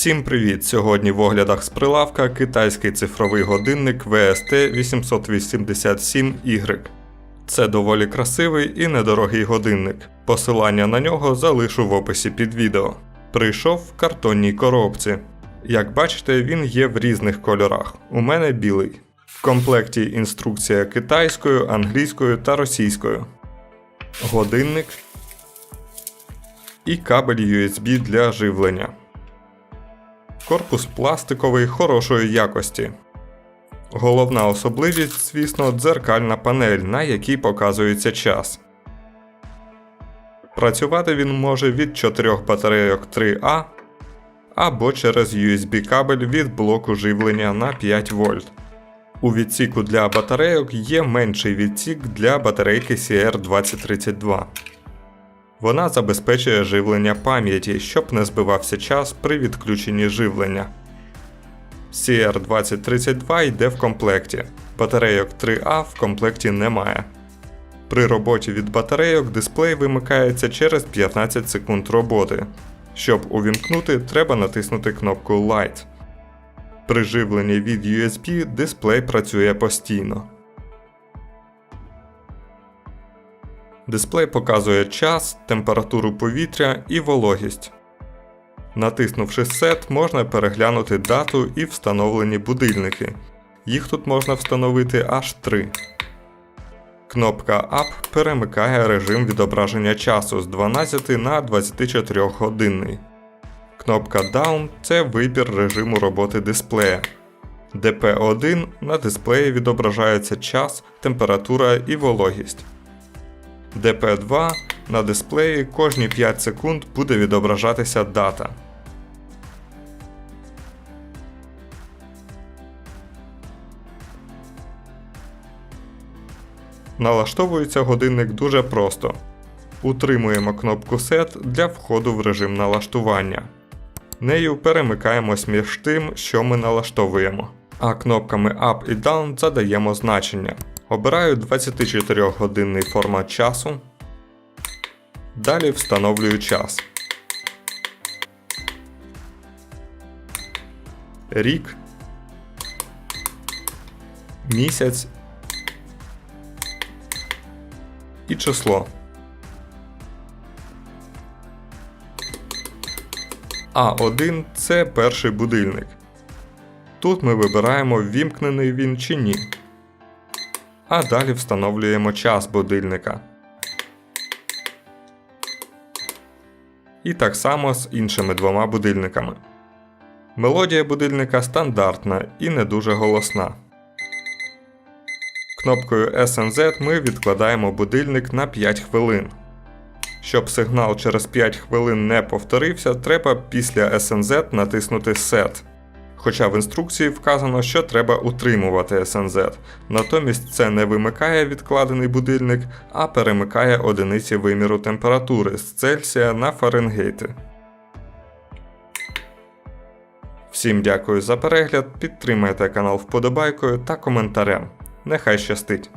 Всім привіт! Сьогодні в оглядах з прилавка китайський цифровий годинник VST 887Y. Це доволі красивий і недорогий годинник. Посилання на нього залишу в описі під відео. Прийшов в картонній коробці. Як бачите, він є в різних кольорах. У мене білий. В комплекті інструкція китайською, англійською та російською. Годинник і кабель USB для живлення. Корпус пластиковий хорошої якості. Головна особливість, звісно, дзеркальна панель, на якій показується час. Працювати він може від 4 батарейок 3А або через USB кабель від блоку живлення на 5 вольт. У відсіку для батарейок є менший відсік для батарейки CR2032. Вона забезпечує живлення пам'яті, щоб не збивався час при відключенні живлення. CR2032 йде в комплекті. Батарейок 3А в комплекті немає. При роботі від батарейок дисплей вимикається через 15 секунд роботи. Щоб увімкнути, треба натиснути кнопку Light. При живленні від USB дисплей працює постійно. Дисплей показує час, температуру повітря і вологість. Натиснувши Set, можна переглянути дату і встановлені будильники. Їх тут можна встановити аж 3. Кнопка Up перемикає режим відображення часу з 12 на 24 годинний. Кнопка Down це вибір режиму роботи дисплея. DP1 на дисплеї відображається час, температура і вологість. DP2 на дисплеї кожні 5 секунд буде відображатися дата. Налаштовується годинник дуже просто. Утримуємо кнопку Set для входу в режим налаштування. Нею перемикаємось між тим, що ми налаштовуємо. А кнопками Up і Down задаємо значення. Обираю 24 годинний формат часу. Далі встановлюю час. Рік. Місяць. І число. А1 це перший будильник. Тут ми вибираємо, ввімкнений він чи ні. А далі встановлюємо час будильника. І так само з іншими двома будильниками. Мелодія будильника стандартна і не дуже голосна. Кнопкою SNZ ми відкладаємо будильник на 5 хвилин. Щоб сигнал через 5 хвилин не повторився, треба після SNZ натиснути Set. Хоча в інструкції вказано, що треба утримувати СНЗ. Натомість це не вимикає відкладений будильник, а перемикає одиниці виміру температури з Цельсія на Фаренгейти. Всім дякую за перегляд, підтримайте канал вподобайкою та коментарем. Нехай щастить!